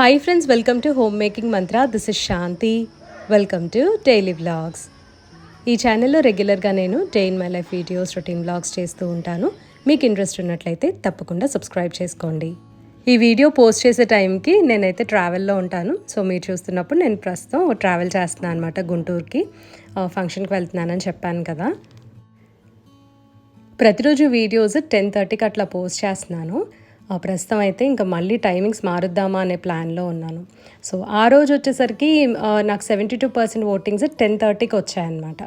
Hi friends welcome to home making mantra this is Shanti welcome to daily vlogs ఈ ఛానల్లో రెగ్యులర్గా నేను day in my life videos routine vlogs చేస్తూ ఉంటాను. మీకు ఇంట్రెస్ట్ ఉన్నట్లయితే తప్పకుండా సబ్స్క్రైబ్ చేసుకోండి. ఈ వీడియో పోస్ట్ చేసే టైంకి నేనైతే ట్రావెల్లో ఉంటాను. సో మీరు చూస్తున్నప్పుడు నేను ప్రస్తుతం ట్రావెల్ చేస్తున్నాను అనమాట గుంటూరుకి. Uh, ఫంక్షన్కి వెళ్తున్నానని చెప్పాను కదా. ప్రతిరోజు వీడియోస్ టెన్ థర్టీకి అట్లా పోస్ట్ చేస్తున్నాను. ప్రస్తుతం అయితే ఇంకా మళ్ళీ టైమింగ్స్ మారుద్దామా అనే ప్లాన్లో ఉన్నాను. సో ఆ రోజు వచ్చేసరికి నాకు seventy two percent votings ten థర్టీకి వచ్చాయన్నమాట.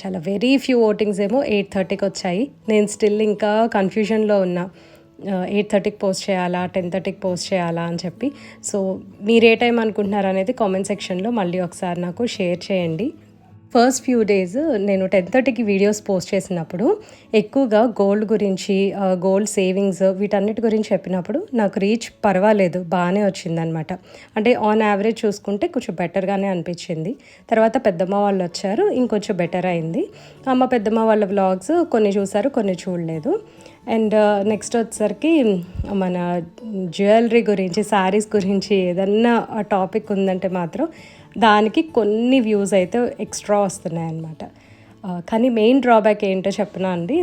చాలా వెరీ ఫ్యూ ఓటింగ్స్ ఏమో ఎయిట్ థర్టీకి వచ్చాయి. నేను స్టిల్ ఇంకా కన్ఫ్యూజన్లో ఉన్నా. ఎయిట్ థర్టీకి పోస్ట్ చేయాలా టెన్ థర్టీకి పోస్ట్ చేయాలా అని చెప్పి. సో మీరు ఏ టైం అనుకుంటున్నారు అనేది కామెంట్ సెక్షన్లో మళ్ళీ ఒకసారి నాకు షేర్ చేయండి. ఫస్ట్ ఫ్యూ డేస్ నేను టెన్ థర్టీకి వీడియోస్ పోస్ట్ చేసినప్పుడు ఎక్కువగా గోల్డ్ గురించి గోల్డ్ సేవింగ్స్ వీటన్నిటి గురించి చెప్పినప్పుడు నాకు రీచ్ పర్వాలేదు బాగానే వచ్చిందనమాట అంటే ఆన్ యావరేజ్ చూసుకుంటే కొంచెం బెటర్గానే అనిపించింది. తర్వాత పెద్దమ్మ వాళ్ళు వచ్చారు ఇంకొంచెం బెటర్ అయింది. అమ్మ పెద్దమ్మ వాళ్ళ వ్లాగ్స్ కొన్ని చూసారు కొన్ని చూడలేదు. అండ్ నెక్స్ట్ వచ్చేసరికి మన జ్యువెలరీ గురించి శారీస్ గురించి ఏదన్నా టాపిక్ ఉందంటే మాత్రం దానికి కొన్ని వ్యూస్ అయితే ఎక్స్ట్రా వస్తున్నాయి అన్నమాట కానీ మెయిన్ డ్రాబ్యాక్ ఏంటో చెప్పనా అండి?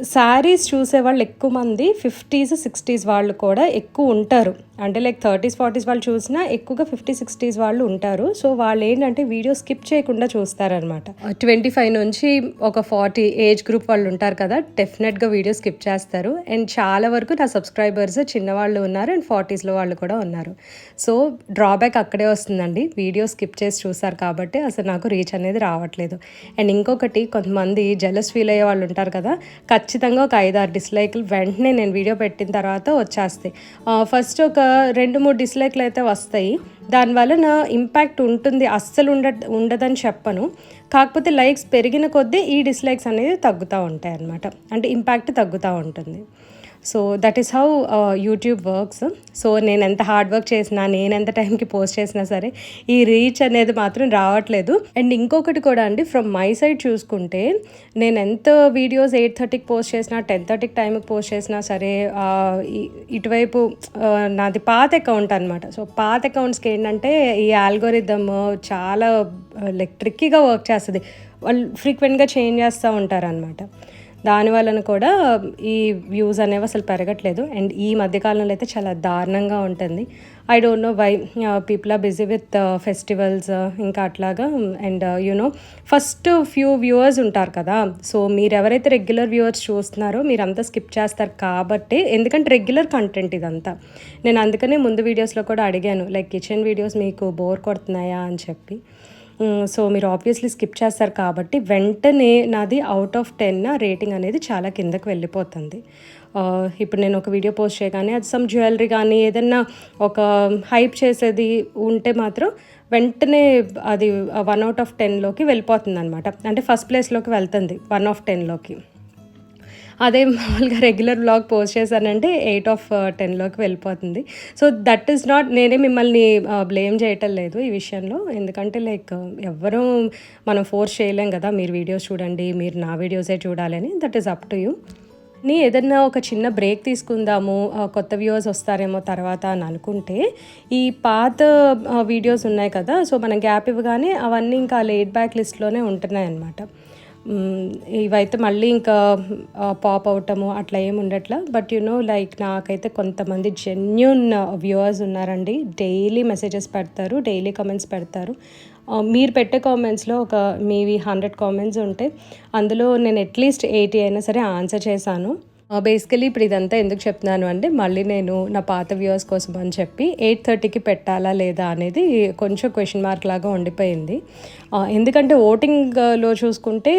శారీస్ చూసే వాళ్ళు ఎక్కువ మంది ఫిఫ్టీస్ సిక్స్టీస్ వాళ్ళు కూడా ఎక్కువ ఉంటారు. అంటే లైక్ థర్టీస్ ఫార్టీస్ వాళ్ళు చూసినా ఎక్కువగా ఫిఫ్టీ సిక్స్టీస్ వాళ్ళు ఉంటారు. సో వాళ్ళు ఏంటంటే వీడియో స్కిప్ చేయకుండా చూస్తారనమాట ట్వంటీ ఫైవ్ నుంచి ఒక ఫార్టీ ఏజ్ గ్రూప్ వాళ్ళు ఉంటారు కదా డెఫినెట్గా వీడియో స్కిప్ చేస్తారు. అండ్ చాలా వరకు నా సబ్స్క్రైబర్స్ చిన్నవాళ్ళు ఉన్నారు అండ్ ఫార్టీస్లో వాళ్ళు కూడా ఉన్నారు. సో డ్రాబ్యాక్ అక్కడే వస్తుందండి. వీడియో స్కిప్ చేసి చూస్తారు కాబట్టి అసలు నాకు రీచ్ అనేది రావట్లేదు. అండ్ ఇంకొకటి కొంతమంది జలస్ ఫీల్ అయ్యే వాళ్ళు ఉంటారు కదా ఖచ్చితంగా ఒక ఐదారు డిస్లైక్లు వెంటనే నేను వీడియో పెట్టిన తర్వాత వచ్చేస్తాయి. ఫస్ట్ ఒక రెండు మూడు డిస్లైక్లు అయితే వస్తాయి. దానివల్ల నా ఇంపాక్ట్ ఉంటుంది అస్సలు ఉండ ఉండదని చెప్పను. కాకపోతే లైక్స్ పెరిగిన కొద్దీ ఈ డిస్లైక్స్ అనేది తగ్గుతూ ఉంటాయి అన్నమాట అంటే ఇంపాక్ట్ తగ్గుతూ ఉంటుంది. So that is how YouTube works so నేను ఎంత హార్డ్ వర్క్ చేసినా నేను ఎంత టైంకి పోస్ట్ చేసినా సరే ఈ రీచ్ అనేది మాత్రం రావట్లేదు. అండ్ ఇంకొకటి కూడా అండి ఫ్రమ్ మై సైడ్ చూసుకుంటే నేను ఎంత వీడియోస్ ఎయిట్ థర్టీకి పోస్ట్ చేసినా టెన్ థర్టీకి టైంకి పోస్ట్ చేసినా సరే ఇటువైపు నాది పాత అకౌంట్ అనమాట సో పాత అకౌంట్స్కి ఏంటంటే ఈ ఆల్గోరిథమ్ చాలా లైక్ ట్రిక్కీగా వర్క్ చేస్తుంది. వాళ్ళు ఫ్రీక్వెంట్గా చేంజ్ చేస్తూ ఉంటారు అనమాట దాని వలన కూడా ఈ వ్యూస్ అనేవి అసలు పెరగట్లేదు. అండ్ ఈ మధ్యకాలంలో అయితే చాలా దారుణంగా ఉంటుంది. I don't know why people are busy with festivals ఇంకా అట్లాగా and you know first few viewers ఉంటారు కదా. సో మీరు ఎవరైతే రెగ్యులర్ వ్యూవర్స్ చూస్తున్నారో మీరంతా స్కిప్ చేస్తారు కాబట్టి ఎందుకంటే రెగ్యులర్ కంటెంట్ ఇదంతా. నేను అందుకనే ముందు వీడియోస్లో కూడా అడిగాను లైక్ కిచెన్ వీడియోస్ మీకు బోర్ కొడుతున్నాయా అని చెప్పి. Mm, సో మీరు ఆబ్వియస్లీ స్కిప్ చేస్తారు కాబట్టి వెంటనే నాది అవుట్ ఆఫ్ టెన్ రేటింగ్ అనేది చాలా కిందకి వెళ్ళిపోతుంది. Uh, ఇప్పుడు నేను ఒక వీడియో పోస్ట్ చేయగానే అది సమ్ జ్యువెలరీ కానీ ఏదన్నా ఒక హైప్ చేసేది ఉంటే మాత్రం వెంటనే అది వన్ అవుట్ ఆఫ్ టెన్లోకి వెళ్ళిపోతుంది అనమాట అంటే ఫస్ట్ ప్లేస్లోకి వెళ్తుంది వన్ ఆఫ్ టెన్లోకి అదే మామూలుగా రెగ్యులర్ బ్లాగ్ పోస్ట్ చేశానంటే ఎయిట్ ఆఫ్ టెన్లోకి వెళ్ళిపోతుంది. సో దట్ ఈస్ నాట్ నేనే మిమ్మల్ని uh, బ్లేమ్ చేయటం లేదు ఈ విషయంలో. ఎందుకంటే లైక్ ఎవ్వరూ మనం ఫోర్స్ చేయలేం కదా. మీరు వీడియోస్ చూడండి మీరు నా వీడియోసే చూడాలని. That is up to you నీ ఏదన్నా ఒక చిన్న బ్రేక్ తీసుకుందాము uh, కొత్త వ్యూవర్స్ వస్తారేమో తర్వాత అని అనుకుంటే ఈ పాత uh, వీడియోస్ ఉన్నాయి కదా. సో మనం గ్యాప్ ఇవ్వగానే అవన్నీ ఇంకా లేట్ బ్యాక్ లిస్ట్లోనే ఉంటున్నాయి అన్నమాట ఇవైతే మళ్ళీ ఇంకా పాప్ అవటము అట్లా ఏమి ఉండట్లా. బట్ యు నో లైక్ నాకైతే కొంతమంది జెన్యున్ వ్యూవర్స్ uh, ఉన్నారండి. డైలీ మెసేజెస్ పెడతారు డైలీ కామెంట్స్ పెడతారు. Uh, మీరు పెట్టే కామెంట్స్లో ఒక మీవి హండ్రెడ్ కామెంట్స్ ఉంటే అందులో నేను అట్లీస్ట్ ఎయిటీ అయినా సరే ఆన్సర్ చేశాను. Uh, బేసికలీ ఇప్పుడు ఇదంతా ఎందుకు చెప్తున్నాను అంటే మళ్ళీ నేను నా పాత వ్యూవర్స్ కోసం అని చెప్పి ఎయిట్ థర్టీకి పెట్టాలా లేదా అనేది కొంచెం క్వశ్చన్ మార్క్ లాగా ఉండిపోయింది. Uh, ఎందుకంటే ఓటింగ్లో uh, చూసుకుంటే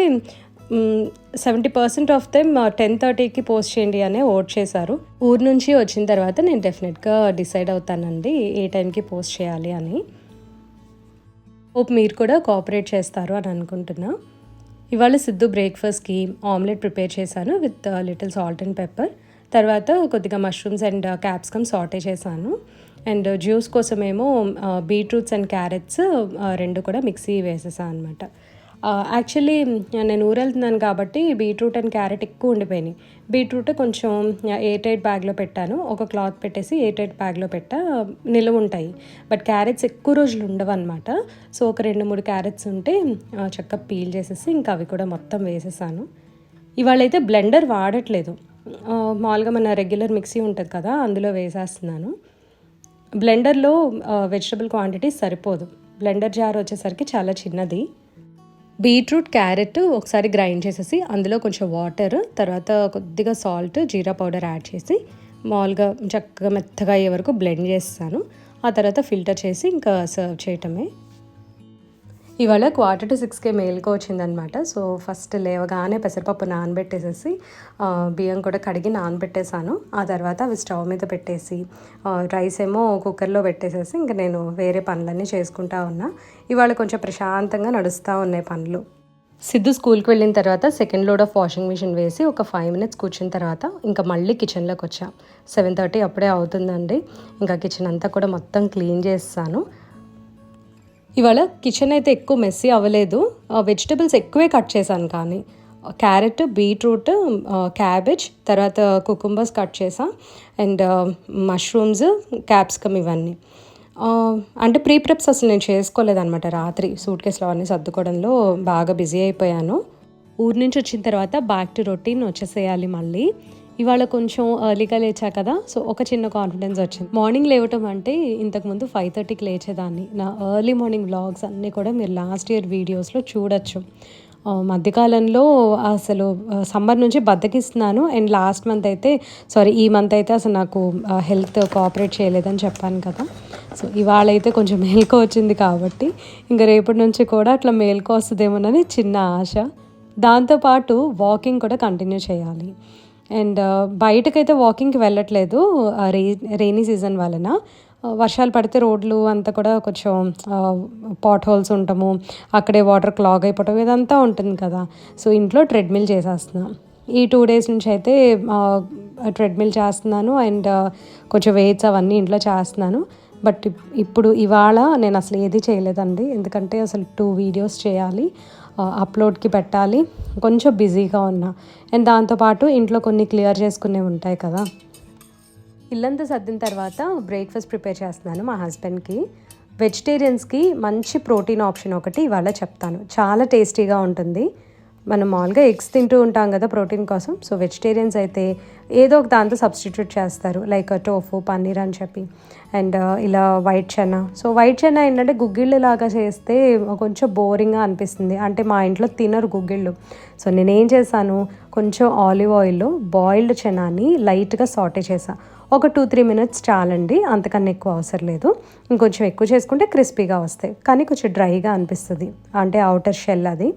seventy percent of them ten థర్టీకి పోస్ట్ చేయండి అనే ఓట్ చేశారు. ఊరు నుంచి వచ్చిన తర్వాత నేను డెఫినెట్గా డిసైడ్ అవుతానండి ఏ టైంకి పోస్ట్ చేయాలి అని. హోప్ మీరు కూడా కోఆపరేట్ చేస్తారు అని అనుకుంటున్నా. ఇవాళ సిద్ధు బ్రేక్ఫాస్ట్కి ఆమ్లెట్ ప్రిపేర్ చేశాను with little salt and pepper తర్వాత కొద్దిగా మష్రూమ్స్ అండ్ క్యాప్సికమ్ సాటే చేశాను. అండ్ జ్యూస్ uh, కోసమేమో బీట్రూట్స్ అండ్ క్యారెట్స్ రెండు కూడా మిక్సీ వేసేసాను అనమాట యాక్చువల్లీ నేను ఊరెళ్తున్నాను కాబట్టి బీట్రూట్ అండ్ క్యారెట్ ఎక్కువ ఉండిపోయినాయి. బీట్రూట్ కొంచెం ఎయిట్ బ్యాగ్లో పెట్టాను. ఒక క్లాత్ పెట్టేసి ఎయిట్ బ్యాగ్లో పెట్టా. నిలువ ఉంటాయి. బట్ క్యారెట్స్ ఎక్కువ రోజులు ఉండవు అనమాట సో ఒక రెండు మూడు క్యారెట్స్ ఉంటే చక్కగా పీల్ చేసేసి ఇంకా అవి కూడా మొత్తం వేసేసాను. ఇవాళైతే బ్లెండర్ వాడట్లేదు. మామూలుగా మన రెగ్యులర్ మిక్సీ ఉంటుంది కదా అందులో వేసేస్తున్నాను. బ్లెండర్లో వెజిటబుల్ క్వాంటిటీ సరిపోదు. బ్లెండర్ జార్ వచ్చేసరికి చాలా చిన్నది. బీట్రూట్ క్యారెట్ ఒకసారి గ్రైండ్ చేసేసి అందులో కొంచెం వాటర్ తర్వాత కొద్దిగా సాల్ట్ జీరా పౌడర్ యాడ్ చేసి మామూలుగా చక్కగా మెత్తగా అయ్యే వరకు బ్లెండ్ చేస్తాను. ఆ తర్వాత ఫిల్టర్ చేసి ఇంకా సర్వ్ చేయటమే. ఇవాళ క్వార్టర్ టు సిక్స్కే మేల్కో వచ్చిందనమాట. సో ఫస్ట్ లేవగానే పెసరపప్పు నానబెట్టేసేసి బియ్యం కూడా కడిగి నానబెట్టేసాను. ఆ తర్వాత అవి స్టవ్ మీద పెట్టేసి రైస్ ఏమో కుక్కర్లో పెట్టేసేసి ఇంకా నేను వేరే పనులన్నీ చేసుకుంటా ఉన్నా. ఇవాళ కొంచెం ప్రశాంతంగా నడుస్తూ ఉన్నాయి పనులు. సిద్ధు స్కూల్కి వెళ్ళిన తర్వాత second load of washing machine వేసి ఒక ఫైవ్ మినిట్స్ కూర్చున్న తర్వాత ఇంకా మళ్ళీ కిచెన్లోకి వచ్చా. సెవెన్ థర్టీ అప్పుడే అవుతుందండి. ఇంకా కిచెన్ అంతా కూడా మొత్తం క్లీన్ చేస్తాను. ఇవాళ కిచెన్ అయితే ఎక్కువ మెస్సీ అవ్వలేదు. వెజిటబుల్స్ ఎక్కువే కట్ చేశాను కానీ. క్యారెట్ బీట్రూట్ క్యాబేజ్ తర్వాత కుకుంబర్స్ కట్ చేసా అండ్ మష్రూమ్స్ క్యాప్సికమ్ ఇవన్నీ. అంటే ప్రీ ప్రిప్స్ అసలు నేను చేసుకోలేదనమాట రాత్రి. సూట్ కేసులో అన్నీ సర్దుకోవడంలో బాగా బిజీ అయిపోయాను. ఊరి నుంచి వచ్చిన తర్వాత బ్యాక్ టు రొటీన్ వచ్చేసేయాలి మళ్ళీ. ఇవాళ కొంచెం ఎర్లీగా లేచా కదా సో ఒక చిన్న కాన్ఫిడెన్స్ వచ్చింది. మార్నింగ్ లేవటం అంటే ఇంతకుముందు ఫైవ్ థర్టీకి లేచేదాన్ని. నా ఎర్లీ మార్నింగ్ వ్లాగ్స్ అన్నీ కూడా మీరు లాస్ట్ ఇయర్ వీడియోస్లో చూడొచ్చు. మధ్యకాలంలో అసలు సమ్మర్ నుంచి బద్దకిస్తున్నాను. అండ్ లాస్ట్ మంత్ అయితే సారీ ఈ మంత్ అయితే అసలు నాకు హెల్త్ కోఆపరేట్ చేయలేదని చెప్పాను కదా. సో ఇవాళ అయితే కొంచెం మేల్కో వచ్చింది కాబట్టి ఇంకా రేపటి నుంచి కూడా అట్లా మేల్కో వస్తుందేమోనని చిన్న ఆశ. దాంతోపాటు వాకింగ్ కూడా కంటిన్యూ చేయాలి. అండ్ బయటకైతే వాకింగ్కి వెళ్ళట్లేదు రే రెయినీ సీజన్ వలన. వర్షాలు పడితే రోడ్లు అంతా కూడా కొంచెం పాట్ హోల్స్ ఉంటాము అక్కడే వాటర్ క్లాగ్ అయిపోవటం ఇదంతా ఉంటుంది కదా. సో ఇంట్లో ట్రెడ్మిల్ చేసేస్తున్నాం. ఈ టూ డేస్ నుంచి అయితే ట్రెడ్మిల్ చేస్తున్నాను అండ్ కొంచెం వెయిట్స్ అవన్నీ ఇంట్లో చేస్తున్నాను. బట్ ఇప్- ఇప్పుడు ఇవాళ నేను అసలు ఏది చేయలేదండి. ఎందుకంటే అసలు టూ వీడియోస్ చేయాలి. అప్లోడ్కి పెట్టాలి. కొంచెం బిజీగా ఉన్నా. అండ్ దాంతోపాటు ఇంట్లో కొన్ని క్లియర్ చేసుకునేవి ఉంటాయి కదా. ఇల్లంతా సర్దిన తర్వాత బ్రేక్ఫాస్ట్ ప్రిపేర్ చేస్తున్నాను మా హస్బెండ్కి వెజిటేరియన్స్కి మంచి ప్రోటీన్ ఆప్షన్ ఒకటి ఇవాళ చెప్తాను. చాలా టేస్టీగా ఉంటుంది. మనం మామూలుగా ఎగ్స్ తింటూ ఉంటాం కదా ప్రోటీన్ కోసం. సో వెజిటేరియన్స్ అయితే ఏదో ఒక దాంతో సబ్స్టిట్యూట్ చేస్తారు. లైక్ టోఫు పన్నీర్ అని చెప్పి. అండ్ ఇలా white chana. So white chana ఏంటంటే గుగ్గిళ్ళు లాగా చేస్తే కొంచెం బోరింగ్గా అనిపిస్తుంది. అంటే మా ఇంట్లో తినరు గుగ్గిళ్ళు. సో నేనేం చేశాను కొంచెం ఆలివ్ ఆయిల్లో బాయిల్డ్ చెనాని లైట్గా సాటే చేశాను ఒక టూ త్రీ మినిట్స్ చాలండి అంతకన్నా ఎక్కువ అవసరం లేదు. ఇంకొంచెం ఎక్కువ చేసుకుంటే క్రిస్పీగా వస్తాయి. కానీ కొంచెం డ్రైగా అనిపిస్తుంది. అంటే అవుటర్ షెల్ అది.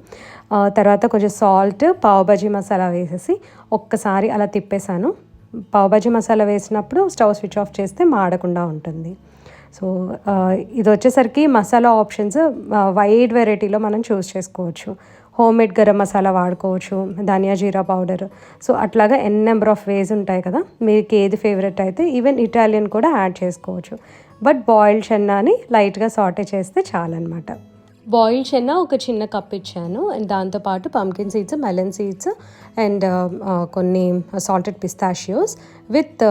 తర్వాత కొంచెం సాల్ట్ పావుబజీ మసాలా వేసేసి ఒక్కసారి అలా తిప్పేశాను. పావుబజీ మసాలా వేసినప్పుడు స్టవ్ స్విచ్ ఆఫ్ చేస్తే మాడకుండా ఉంటుంది. సో ఇది వచ్చేసరికి మసాలా ఆప్షన్స్ వైడ్ వెరైటీలో మనం చూస్ చేసుకోవచ్చు. హోమ్ మేడ్ గరం మసాలా వాడుకోవచ్చు ధనియా జీరా పౌడర్. సో అట్లాగా ఎన్ నెంబర్ ఆఫ్ వేస్ ఉంటాయి కదా మీకు ఏది ఫేవరెట్ అయితే ఈవెన్ ఇటాలియన్ కూడా యాడ్ చేసుకోవచ్చు. బట్ బాయిల్డ్ చెన్నాని లైట్గా సాటే చేస్తే చాలన్నమాట. బాయిల్డ్ చెన్న ఒక చిన్న కప్ ఇచ్చాను. అండ్ దాంతోపాటు pumpkin seeds melon seeds and కొన్ని salted pistachios with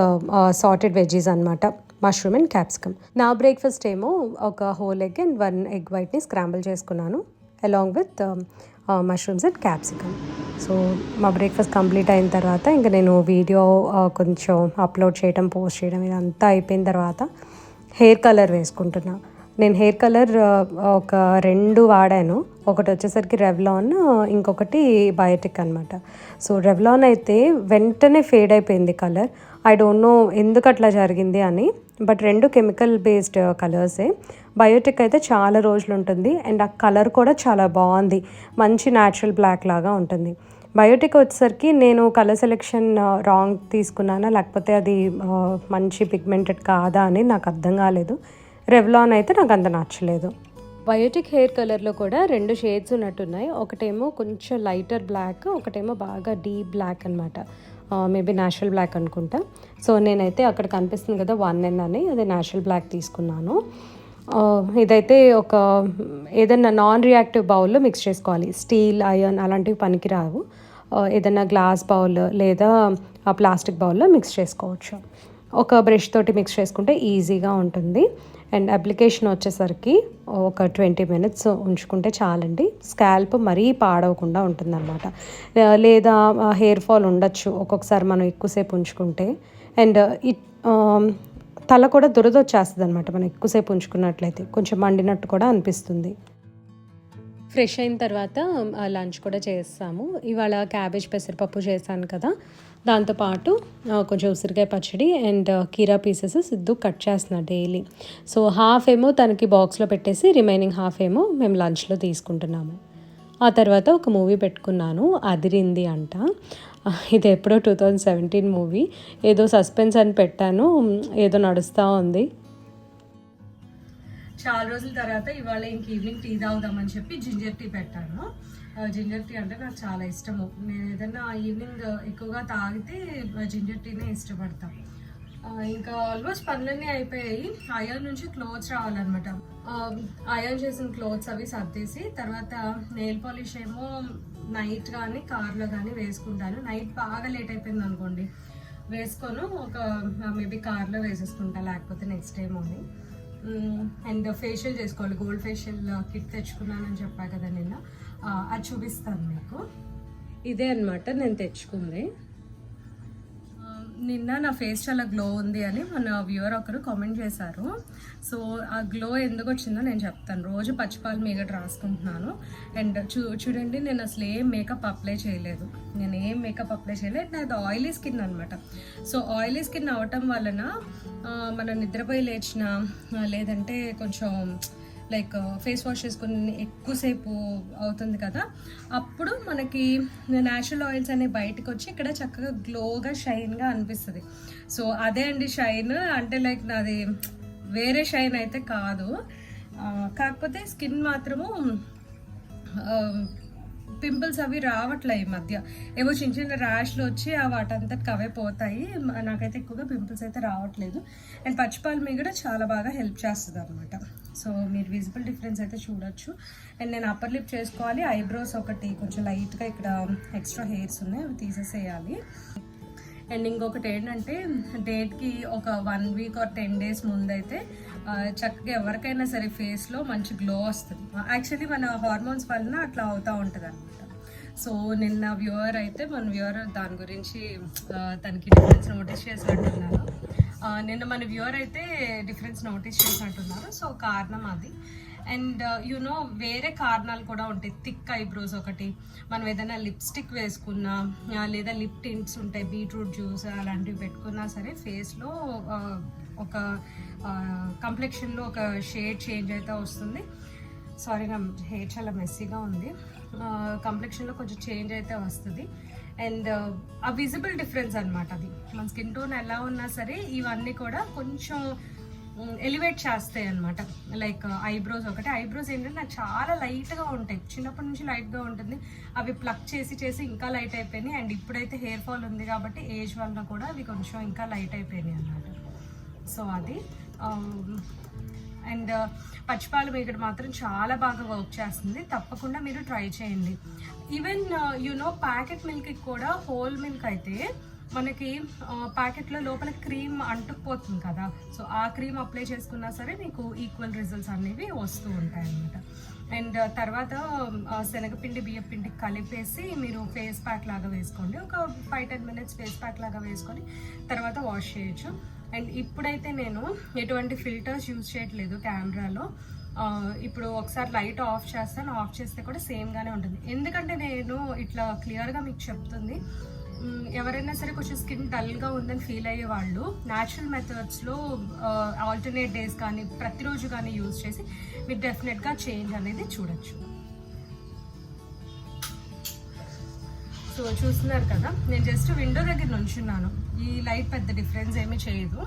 salted veggies అనమాట మష్రూమ్ అండ్ క్యాప్సికమ్ నా బ్రేక్ఫాస్ట్ ఏమో ఒక whole egg and one egg వైట్ని scramble చేసుకున్నాను along with mushrooms and capsicum so మా బ్రేక్ఫాస్ట్ కంప్లీట్ అయిన తర్వాత ఇంకా నేను వీడియో కొంచెం అప్లోడ్ చేయడం పోస్ట్ చేయడం ఇదంతా అయిపోయిన తర్వాత హెయిర్ కలర్ వేసుకుంటున్నా. నేను హెయిర్ కలర్ ఒక రెండు వాడాను. ఒకటి వచ్చేసరికి రెవ్లాన్ ఇంకొకటి బయోటిక్ అనమాట సో రెవ్లాన్ అయితే వెంటనే ఫేడ్ అయిపోయింది కలర్. ఐ డోంట్ నో ఎందుకు అట్లా జరిగింది అని బట్ రెండు కెమికల్ బేస్డ్ కలర్సే. బయోటిక్ అయితే చాలా రోజులు ఉంటుంది అండ్ ఆ కలర్ కూడా చాలా బాగుంది. మంచి న్యాచురల్ బ్లాక్ లాగా ఉంటుంది. బయోటిక్ వచ్చేసరికి నేను కలర్ సెలెక్షన్ రాంగ్ తీసుకున్నానా లేకపోతే అది మంచి పిగ్మెంటెడ్ కాదా అని నాకు అర్థం కాలేదు. రెవ్లాన్ అయితే నాకు అంత నచ్చలేదు. బయోటిక్ హెయిర్ కలర్లో కూడా రెండు షేడ్స్ ఉన్నట్టున్నాయి. ఒకటేమో కొంచెం లైటర్ బ్లాక్ ఒకటేమో బాగా డీప్ బ్లాక్ అనమాట మేబీ న్యాచురల్ బ్లాక్ అనుకుంటా. సో నేనైతే అక్కడ కనిపిస్తుంది కదా వన్ ఎన్ అని అది న్యాచురల్ బ్లాక్ తీసుకున్నాను. ఇదైతే ఒక ఏదైనా నాన్ రియాక్టివ్ బౌల్లో మిక్స్ చేసుకోవాలి. స్టీల్ ఐరన్ అలాంటివి పనికిరావు. ఏదైనా గ్లాస్ బౌల్ లేదా ఆ ప్లాస్టిక్ బౌల్లో మిక్స్ చేసుకోవచ్చు. ఒక బ్రష్ తోటి మిక్స్ చేసుకుంటే ఈజీగా ఉంటుంది. అండ్ అప్లికేషన్ వచ్చేసరికి ఒక ట్వంటీ మినిట్స్ ఉంచుకుంటే చాలండి. స్కాల్ప్ మరీ పాడవకుండా ఉంటుందన్నమాట. లేదా హెయిర్ ఫాల్ ఉండొచ్చు ఒక్కొక్కసారి మనం ఎక్కువసేపు ఉంచుకుంటే. అండ్ ఇట్ తల కూడా దురద వచ్చేస్తుంది అనమాట మనం ఎక్కువసేపు ఉంచుకున్నట్లయితే. కొంచెం మండినట్టు కూడా అనిపిస్తుంది. ఫ్రెష్ అయిన తర్వాత లంచ్ కూడా చేస్తాము. ఇవాళ క్యాబేజ్ పెసరపప్పు చేశాను కదా. దాంతోపాటు కొంచెం ఉసిరికాయ పచ్చడి అండ్ కీరా పీసెస్ సిద్ధు కట్ చేస్తున్నా డైలీ. సో హాఫ్ ఏమో తనకి బాక్స్లో పెట్టేసి రిమైనింగ్ హాఫ్ ఏమో మేము లంచ్లో తీసుకుంటున్నాము. ఆ తర్వాత ఒక మూవీ పెట్టుకున్నాను అదిరింది అంట. ఇది ఎప్పుడో టూ థౌజండ్ సెవెంటీన్ మూవీ. ఏదో సస్పెన్స్ అని పెట్టాను ఏదో నడుస్తూ ఉంది. చాలా రోజుల తర్వాత ఇవాళ ఇంక ఈవినింగ్ టీ తాగుదామని చెప్పి జింజర్ టీ పెట్టాను. జింజర్ టీ అంటే నాకు చాలా ఇష్టము. నేను ఏదైనా ఈవినింగ్ ఎక్కువగా తాగితే జింజర్ టీనే ఇష్టపడతాను ఇంకా ఆల్మోస్ట్ పనులన్నీ అయిపోయాయి. అయాన్ నుంచి క్లోత్స్ రావాలన్నమాట. అయాన్ చేసిన క్లోత్స్ అవి సర్దేసి తర్వాత నెయిల్ పాలిష్ ఏమో నైట్ కానీ కార్లో కానీ వేసుకుంటాను. నైట్ బాగా లేట్ అయిపోయింది అనుకోండి వేసుకొని. ఒక మేబీ కార్లో వేసేసుకుంటా లేకపోతే next day morning Mm, and facial చేసుకోవాలి గోల్డ్ ఫేషియల్ కిట్ తెచ్చుకున్నానని చెప్పా కదా నిన్న. Uh, అది చూపిస్తాను మీకు. ఇదే అనమాట నేను తెచ్చుకుంది. నిన్న నా ఫేస్ చాలా గ్లో ఉంది అని మన వ్యూవర్ ఒకరు కామెంట్ చేశారు. సో ఆ గ్లో ఎందుకు వచ్చిందో నేను చెప్తాను. రోజు పచ్చిపాలు మీగడ రాసుకుంటున్నాను. అండ్ చూ చూడండి నేను అసలు ఏం మేకప్ అప్లై చేయలేదు. నేను ఏం మేకప్ అప్లై చేయలేదు. నాది ఆయిలీ స్కిన్ అనమాట సో ఆయిలీ స్కిన్ అవటం వలన మనం నిద్రపోయి లేచిన లేదంటే కొంచెం లైక్ ఫేస్ వాష్ చేసుకుని ఎక్కువసేపు అవుతుంది కదా అప్పుడు మనకి న్యాచురల్ ఆయిల్స్ అనేవి బయటకు వచ్చి ఇక్కడ చక్కగా గ్లోగా షైన్గా అనిపిస్తుంది. సో అదే అండి షైన్ అంటే లైక్ నాది వేరే షైన్ అయితే కాదు. కాకపోతే స్కిన్ మాత్రము పింపుల్స్ అవి రావట్లే ఈ మధ్య. ఏవో చిన్న చిన్న ర్యాష్లు వచ్చి ఆ వాటంతటికి అవే పోతాయి. నాకైతే ఎక్కువగా పింపుల్స్ అయితే రావట్లేదు. అండ్ పచ్చిపాలు మీద కూడా చాలా బాగా హెల్ప్ చేస్తుంది అనమాట సో మీరు విజిబుల్ డిఫరెన్స్ అయితే చూడొచ్చు. అండ్ నేను అప్పర్ లిప్ చేసుకోవాలి. ఐబ్రోస్ ఒకటి కొంచెం లైట్గా ఇక్కడ ఎక్స్ట్రా హెయిర్స్ ఉన్నాయి. అవి తీసేసేయాలి. అండ్ ఇంకొకటి ఏంటంటే డేట్కి ఒక one week or ten days ముందైతే చక్కగా ఎవరికైనా సరే ఫేస్లో మంచి గ్లో వస్తుంది. యాక్చువల్లీ మన హార్మోన్స్ వలన అట్లా అవుతూ ఉంటుంది అనమాట సో నిన్న వ్యూవర్ అయితే మన వ్యూవర్ దాని గురించి తనకి డిఫరెన్స్ నోటీస్ చేసినట్టున్నాను నిన్న మన వ్యూవర్ అయితే డిఫరెన్స్ నోటీస్ చేసినట్టున్నారు సో కారణం అది. అండ్ uh, యునో వేరే కారణాలు కూడా ఉంటాయి. థిక్ ఐబ్రోస్ ఒకటి. మనం ఏదైనా లిప్స్టిక్ వేసుకున్నా లేదా లిప్ టింట్స్ ఉంటాయి బీట్రూట్ జ్యూస్ అలాంటివి పెట్టుకున్నా సరే ఫేస్లో ఒక కంప్లెక్షన్లో ఒక షేడ్ చేంజ్ అయితే వస్తుంది. సారీ నా హెయిర్ చాలా మెస్సీగా ఉంది. కంప్లెక్షన్లో కొంచెం చేంజ్ అయితే వస్తుంది. అండ్ ఆ విజిబుల్ డిఫరెన్స్ అనమాట అది. మన స్కిన్ టోన్ ఎలా ఉన్నా సరే ఇవన్నీ కూడా కొంచెం ఎలివేట్ చేస్తాయి అనమాట లైక్ ఐబ్రోస్ ఒకటి. ఐబ్రోస్ ఏంటంటే నాకు చాలా లైట్గా ఉంటాయి. చిన్నప్పటి నుంచి లైట్గా ఉంటుంది. అవి ప్లక్ చేసి చేసి ఇంకా లైట్ అయిపోయినాయి. అండ్ ఇప్పుడైతే హెయిర్ ఫాల్ ఉంది కాబట్టి ఏజ్ వలన కూడా అవి కొంచెం ఇంకా లైట్ అయిపోయినాయి అనమాట సో అది అండ్ uh, పచ్చిపాలు మీగడ మాత్రం చాలా బాగా వర్క్ చేస్తుంది. తప్పకుండా మీరు ట్రై చేయండి. ఈవెన్ యునో ప్యాకెట్ మిల్క్కి కూడా హోల్ మిల్క్ అయితే మనకి uh, ప్యాకెట్లో లోపల క్రీమ్ అంటుకుపోతుంది కదా. సో ఆ క్రీమ్ అప్లై చేసుకున్నా సరే మీకు ఈక్వల్ రిజల్ట్స్ అనేవి వస్తూ ఉంటాయి అన్నమాట. అండ్ uh, తర్వాత um, శనగపిండి బియ్య పిండి కలిపేసి మీరు ఫేస్ ప్యాక్ లాగా వేసుకోండి. ఒక five ten minutes face pack లాగా వేసుకొని తర్వాత వాష్ చేయొచ్చు. అండ్ ఇప్పుడైతే నేను ఎటువంటి ఫిల్టర్స్ యూజ్ చేయట్లేదు కెమెరాలో. ఇప్పుడు ఒకసారి లైట్ ఆఫ్ చేస్తాను. ఆఫ్ చేస్తే కూడా సేమ్గానే ఉంటుంది. ఎందుకంటే నేను ఇట్లా క్లియర్గా మీకు చెప్తుంది. ఎవరైనా సరే కొంచెం స్కిన్ డల్గా ఉందని ఫీల్ అయ్యే వాళ్ళు న్యాచురల్ మెథడ్స్లో ఆల్టర్నేట్ డేస్ కానీ ప్రతిరోజు కానీ యూజ్ చేసి మీరు డెఫినెట్గా చేంజ్ అనేది చూడొచ్చు. సో చూస్తున్నారు కదా నేను జస్ట్ విండో దగ్గర నుంచున్నాను. ఈ లైట్ పెద్ద డిఫరెన్స్ ఏమీ చేయదు.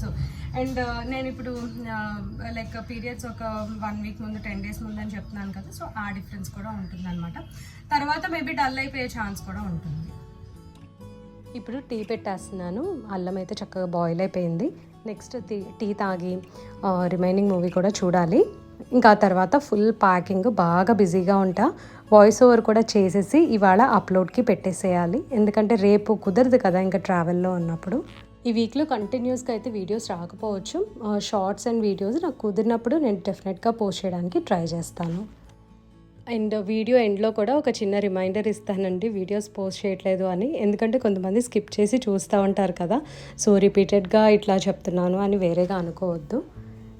సో అండ్ uh, నేను ఇప్పుడు లైక్ పీరియడ్స్ ఒక వన్ వీక్ ముందు టెన్ డేస్ ముందు అని చెప్తున్నాను కదా సో ఆ డిఫరెన్స్ కూడా ఉంటుంది అనమాట తర్వాత మేబీ డల్ అయిపోయే ఛాన్స్ కూడా ఉంటుంది. ఇప్పుడు టీ పెట్టేస్తున్నాను. అల్లం అయితే చక్కగా బాయిల్ అయిపోయింది. నెక్స్ట్ టీ టీ తాగి రిమైనింగ్ మూవీ కూడా చూడాలి. ఇంకా తర్వాత ఫుల్ ప్యాకింగ్ బాగా బిజీగా ఉంటా. వాయిస్ ఓవర్ కూడా చేసేసి ఇవాళ అప్లోడ్కి పెట్టేసేయాలి. ఎందుకంటే రేపు కుదరదు కదా ఇంకా ట్రావెల్లో ఉన్నప్పుడు. ఈ వీక్లో కంటిన్యూస్గా అయితే వీడియోస్ రాకపోవచ్చు. షార్ట్స్ అండ్ వీడియోస్ నాకు కుదిరినప్పుడు నేను డెఫినెట్గా పోస్ట్ చేయడానికి ట్రై చేస్తాను. అండ్ వీడియో ఎండ్లో కూడా ఒక చిన్న రిమైండర్ ఇస్తానండి. వీడియోస్ పోస్ట్ చేయట్లేదు అని. ఎందుకంటే కొంతమంది స్కిప్ చేసి చూస్తూ ఉంటారు కదా. సో రిపీటెడ్గా ఇట్లా చెప్తున్నాను అని వేరేగా అనుకోవద్దు.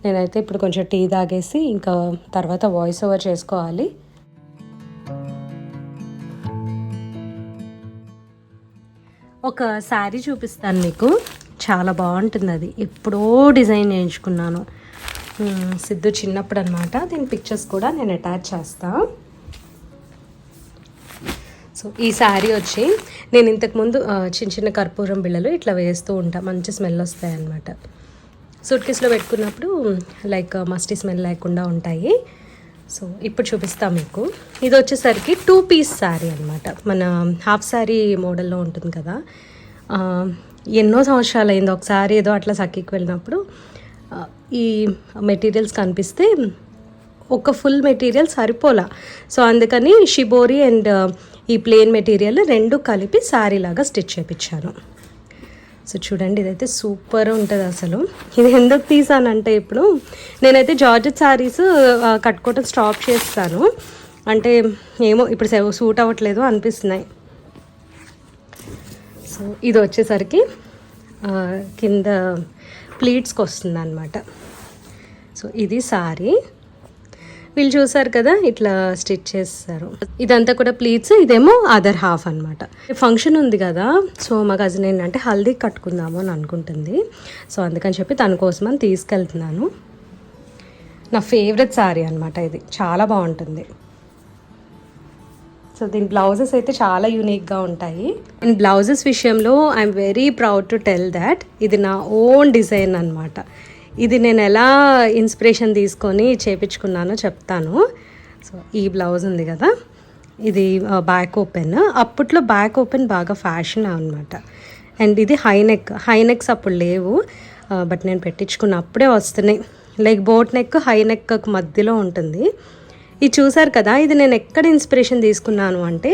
నేనైతే ఇప్పుడు కొంచెం టీ తాగేసి ఇంకా తర్వాత వాయిస్ ఓవర్ చేసుకోవాలి. ఒక శారీ చూపిస్తాను మీకు. చాలా బాగుంటుంది అది. ఎప్పుడో డిజైన్ చేయించుకున్నాను. సిద్ధు చిన్నప్పుడు అనమాట దీని పిక్చర్స్ కూడా నేను అటాచ్ చేస్తాను సో ఈ శారీ వచ్చి నేను ఇంతకుముందు చిన్న చిన్న కర్పూరం బిళ్ళలు ఇట్లా వేస్తూ ఉంటాను మంచి స్మెల్ వస్తాయి అన్నమాట సూట్ కేసులో పెట్టుకున్నప్పుడు లైక్ మస్టీ స్మెల్ లేకుండా ఉంటాయి. సో ఇప్పుడు చూపిస్తా మీకు. ఇది వచ్చేసరికి టూ పీస్ శారీ అనమాట మన హాఫ్ శారీ మోడల్లో ఉంటుంది కదా. Uh, ఎన్నో సంవత్సరాలు అయింది ఒకసారి ఏదో అట్లా సఖీకి వెళ్ళినప్పుడు uh, ఈ మెటీరియల్స్ కనిపిస్తే ఒక ఫుల్ మెటీరియల్ సరిపోలా. సో అందుకని షిబోరి అండ్ uh, ఈ ప్లేన్ మెటీరియల్ రెండు కలిపి శారీ లాగా స్టిచ్ చేయించాను సో చూడండి ఇదైతే సూపర్ ఉంటుంది అసలు. ఇది ఎందుకు తీసానంటే ఇప్పుడు నేనైతే జార్జెట్ శారీస్ కట్టుకోవటం స్టాప్ చేస్తాను. అంటే ఏమో ఇప్పుడు సూట్ అవ్వట్లేదు అనిపిస్తున్నాయి. సో ఇది వచ్చేసరికి కింద ప్లీట్స్కి వస్తుంది అనమాట సో ఇది సారీ. వీళ్ళు చూసారు కదా ఇట్లా స్టిచ్ చేస్తారు. ఇదంతా కూడా ప్లీట్స్ ఇదేమో అదర్ హాఫ్ అనమాట ఫంక్షన్ ఉంది కదా సో మా కజిన్ ఏంటంటే హల్దీ కట్టుకుందాము అని అనుకుంటుంది. సో అందుకని చెప్పి తన కోసం అని తీసుకెళ్తున్నాను. నా ఫేవరెట్ శారీ అనమాట ఇది చాలా బాగుంటుంది. సో దీని బ్లౌజెస్ అయితే చాలా యూనిక్గా ఉంటాయి. అండ్ బ్లౌజెస్ విషయంలో I'm very proud to tell that ఇది నా ఓన్ డిజైన్ అనమాట ఇది నేను ఎలా ఇన్స్పిరేషన్ తీసుకొని చేపించుకున్నానో చెప్తాను. సో ఈ బ్లౌజ్ ఉంది కదా. ఇది బ్యాక్ ఓపెన్ అప్పట్లో బ్యాక్ ఓపెన్ బాగా ఫ్యాషన్ అనమాట అండ్ ఇది హై నెక్ హై నెక్స్ అప్పుడు లేవు. బట్ నేను పెట్టించుకున్న అప్పుడే వస్తున్నాయి. Like boat neck high neck మధ్యలో ఉంటుంది. ఇది చూసారు కదా ఇది నేను ఎక్కడ ఇన్స్పిరేషన్ తీసుకున్నాను అంటే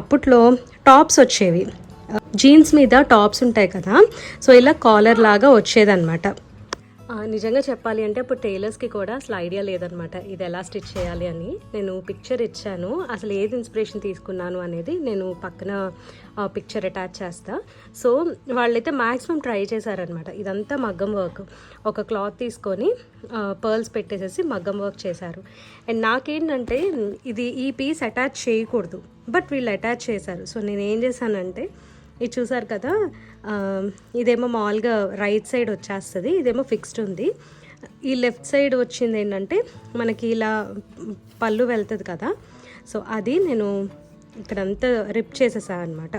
అప్పట్లో టాప్స్ వచ్చేవి. జీన్స్ మీద టాప్స్ ఉంటాయి కదా. సో ఇలా కాలర్ లాగా వచ్చేదన్నమాట. నిజంగా చెప్పాలి అంటే ఇప్పుడు టైలర్స్కి కూడా అసలు ఐడియా లేదనమాట. ఇది ఎలా స్టిచ్ చేయాలి అని. నేను పిక్చర్ ఇచ్చాను. అసలు ఏది ఇన్స్పిరేషన్ తీసుకున్నాను అనేది నేను పక్కన పిక్చర్ అటాచ్ చేస్తా. సో వాళ్ళైతే మ్యాక్సిమం ట్రై చేశారనమాట. ఇదంతా మగ్గం వర్క్. ఒక క్లాత్ తీసుకొని పర్ల్స్ పెట్టేసేసి మగ్గం వర్క్ చేశారు. అండ్ నాకేంటంటే ఇది ఈ పీస్ అటాచ్ చేయకూడదు. బట్ వీళ్ళు అటాచ్ చేశారు. సో నేను ఏం చేశానంటే ఇది చూసారు కదా? ఇదేమో మామూలుగా రైట్ సైడ్ వచ్చేస్తుంది ఇదేమో ఫిక్స్డ్ ఉంది. ఈ లెఫ్ట్ సైడ్ వచ్చింది ఏంటంటే మనకి ఇలా పళ్ళు వెళ్తుంది కదా? సో అది నేను ఇక్కడంతా రిప్ చేసేసాను అనమాట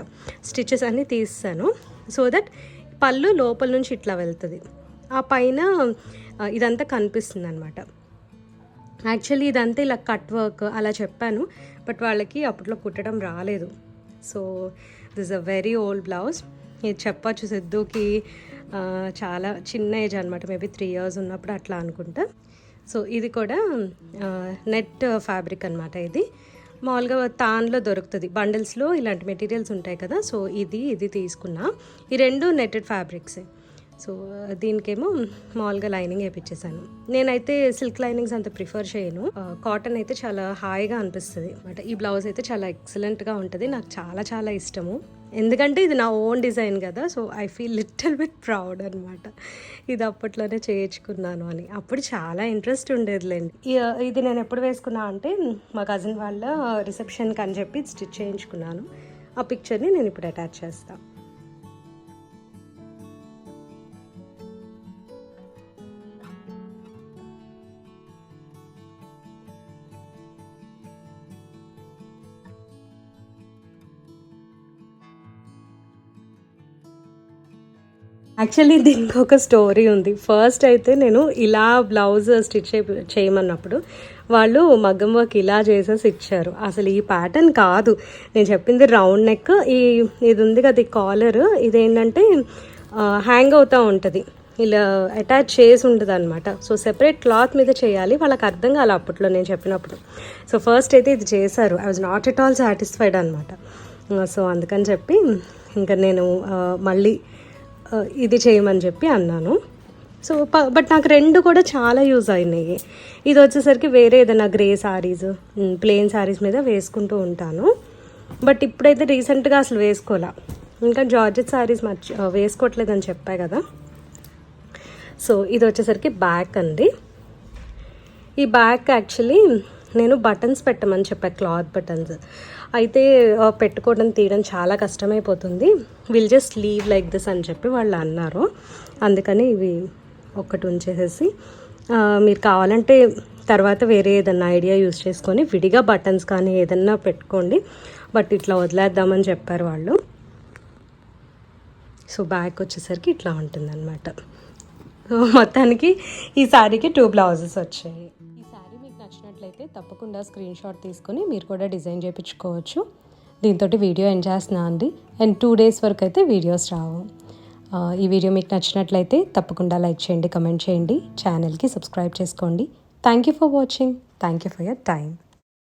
స్టిచెస్ అన్నీ తీస్తాను సో దట్ పళ్ళు లోపల నుంచి ఇట్లా వెళ్తుంది. ఆ పైన ఇదంతా కనిపిస్తుంది అనమాట యాక్చువల్లీ ఇదంతా ఇలా కట్ వర్క్ అలా చెప్పాను బట్ వాళ్ళకి అప్పట్లో కుట్టడం రాలేదు. So this uh very old blouse ఇది చెప్పచ్చు సిద్ధుకి చాలా చిన్న ఏజ్ అనమాట మేబీ త్రీ ఇయర్స్ ఉన్నప్పుడు అట్లా అనుకుంటా. సో ఇది కూడా నెట్ ఫ్యాబ్రిక్ అనమాట ఇది. మామూలుగా తాన్లో దొరుకుతుంది. బండిల్స్లో ఇలాంటి మెటీరియల్స్ ఉంటాయి కదా సో ఇది ఇది తీసుకున్నా. ఈ రెండు నెట్టెడ్ ఫ్యాబ్రిక్సే సో దీనికేమో మామూలుగా లైనింగ్ వేయించేసాను నేనైతే సిల్క్ లైనింగ్స్ అంత ప్రిఫర్ చేయను. కాటన్ అయితే చాలా హాయిగా అనిపిస్తుంది. బట్ ఈ బ్లౌజ్ అయితే చాలా ఎక్సలెంట్గా ఉంటుంది. నాకు చాలా చాలా ఇష్టము. ఎందుకంటే ఇది నా ఓన్ డిజైన్ కదా so I feel little bit proud అనమాట ఇది అప్పట్లోనే చేయించుకున్నాను అని. అప్పుడు చాలా ఇంట్రెస్ట్ ఉండేదిలేండి. ఇది నేను ఎప్పుడు వేసుకున్నా అంటే మా కజిన్ వాళ్ళ రిసెప్షన్కి అని చెప్పి స్టిచ్ చేయించుకున్నాను. ఆ పిక్చర్ని నేను ఇప్పుడు అటాచ్ చేస్తాను యాక్చువల్లీ దీనికి ఒక స్టోరీ ఉంది. ఫస్ట్ అయితే నేను ఇలా బ్లౌజ్ స్టిచ్ చేయమన్నప్పుడు వాళ్ళు మగ్గం వర్క్ ఇలా చేసేసి ఇచ్చారు. అసలు ఈ ప్యాటర్న్ కాదు. నేను చెప్పింది రౌండ్ నెక్ ఈ ఇది ఉంది కదా ఈ కాలర్ ఇదేంటంటే హ్యాంగ్ అవుతూ ఉంటుంది. ఇలా అటాచ్ చేసి ఉంటుంది అనమాట సో సెపరేట్ క్లాత్ మీద చేయాలి. వాళ్ళకి అర్థం కాలే అప్పట్లో నేను చెప్పినప్పుడు. సో ఫస్ట్ అయితే ఇది చేశారు. I was not at all satisfied అనమాట సో అందుకని చెప్పి ఇంకా నేను మళ్ళీ ఇది చేయమని చెప్పి అన్నాను. సో ప- బట్ నాకు రెండు కూడా చాలా యూజ్ అయినాయి. ఇది వచ్చేసరికి వేరే ఏదైనా గ్రే శారీస్ ప్లెయిన్ శారీస్ మీద వేసుకుంటూ ఉంటాను. బట్ ఇప్పుడైతే రీసెంట్గా అసలు వేసుకోలే. ఇంకా జార్జెట్ శారీస్ మర్చి వేసుకోవట్లేదని చెప్పా కదా. సో ఇది వచ్చేసరికి బ్యాక్ అండి. ఈ బ్యాక్ యాక్చువల్లీ నేను బటన్స్ పెట్టమని చెప్పా క్లాత్ బటన్స్. అయితే పెట్టుకోవడం తీయడం చాలా కష్టమైపోతుంది. Will just leave like this అని చెప్పి వాళ్ళు అన్నారు. అందుకని ఇవి ఒక్కటి ఉంచేసేసి మీరు కావాలంటే తర్వాత వేరే ఏదన్నా ఐడియా యూస్ చేసుకొని విడిగా బటన్స్ కానీ ఏదన్నా పెట్టుకోండి. బట్ ఇట్లా వదిలేద్దామని చెప్పారు వాళ్ళు. సో బ్యాక్ వచ్చేసరికి ఇట్లా ఉంటుందన్నమాట. సో మొత్తానికి ఈ శారీకి టూ బ్లౌజెస్ వచ్చాయి. నచ్చినట్లయితే తప్పకుండా స్క్రీన్ షాట్ తీసుకొని మీరు కూడా డిజైన్ చేయించుకోవచ్చు. దీంతో వీడియో ఎండ్ చేస్తున్నా అండి. అండ్ టూ డేస్ వరకు అయితే వీడియోస్ రావు. ఈ వీడియో మీకు నచ్చినట్లయితే తప్పకుండా లైక్ చేయండి కమెంట్ చేయండి. ఛానల్కి సబ్స్క్రైబ్ చేసుకోండి. Thank you for watching thank you for your time